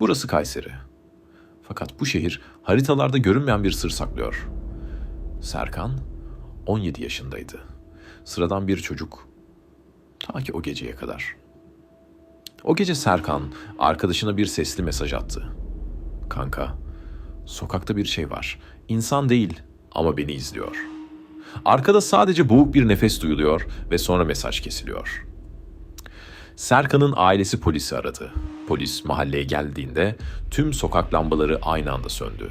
Burası Kayseri. Fakat bu şehir haritalarda görünmeyen bir sır saklıyor. Serkan 17 yaşındaydı. Sıradan bir çocuk. Ta ki o geceye kadar. O gece Serkan arkadaşına bir sesli mesaj attı. Kanka, sokakta bir şey var. İnsan değil ama beni izliyor. Arkada sadece boğuk bir nefes duyuluyor ve sonra mesaj kesiliyor. Serkan'ın ailesi polisi aradı. Polis mahalleye geldiğinde tüm sokak lambaları aynı anda söndü.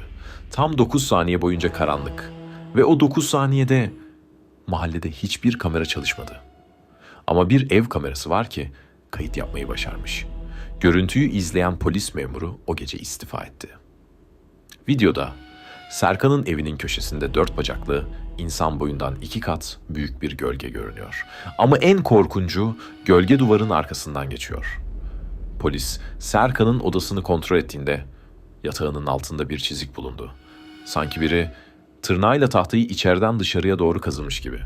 Tam 9 saniye boyunca karanlık. Ve o 9 saniyede mahallede hiçbir kamera çalışmadı. Ama bir ev kamerası var ki kayıt yapmayı başarmış. Görüntüyü izleyen polis memuru o gece istifa etti. Videoda Serkan'ın evinin köşesinde dört bacaklı, insan boyundan iki kat büyük bir gölge görünüyor. Ama en korkuncu gölge duvarın arkasından geçiyor. Polis Serkan'ın odasını kontrol ettiğinde yatağının altında bir çizik bulundu. Sanki biri tırnağıyla tahtayı içeriden dışarıya doğru kazımış gibi.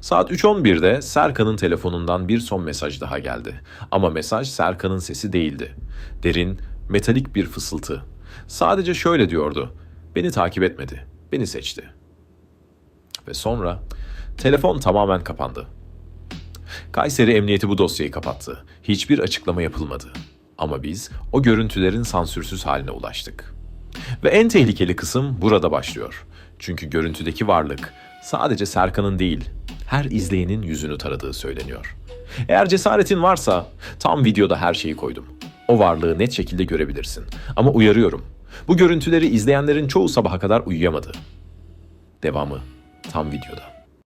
Saat 3.11'de Serkan'ın telefonundan bir son mesaj daha geldi. Ama mesaj Serkan'ın sesi değildi. Derin, metalik bir fısıltı. Sadece şöyle diyordu. Beni takip etmedi. Beni seçti. Ve sonra telefon tamamen kapandı. Kayseri Emniyeti bu dosyayı kapattı. Hiçbir açıklama yapılmadı. Ama biz o görüntülerin sansürsüz haline ulaştık. Ve en tehlikeli kısım burada başlıyor. Çünkü görüntüdeki varlık sadece Serkan'ın değil, her izleyenin yüzünü taradığı söyleniyor. Eğer cesaretin varsa tam videoda her şeyi koydum. O varlığı net şekilde görebilirsin. Ama uyarıyorum. Bu görüntüleri izleyenlerin çoğu sabaha kadar uyuyamadı. Devamı tam videoda.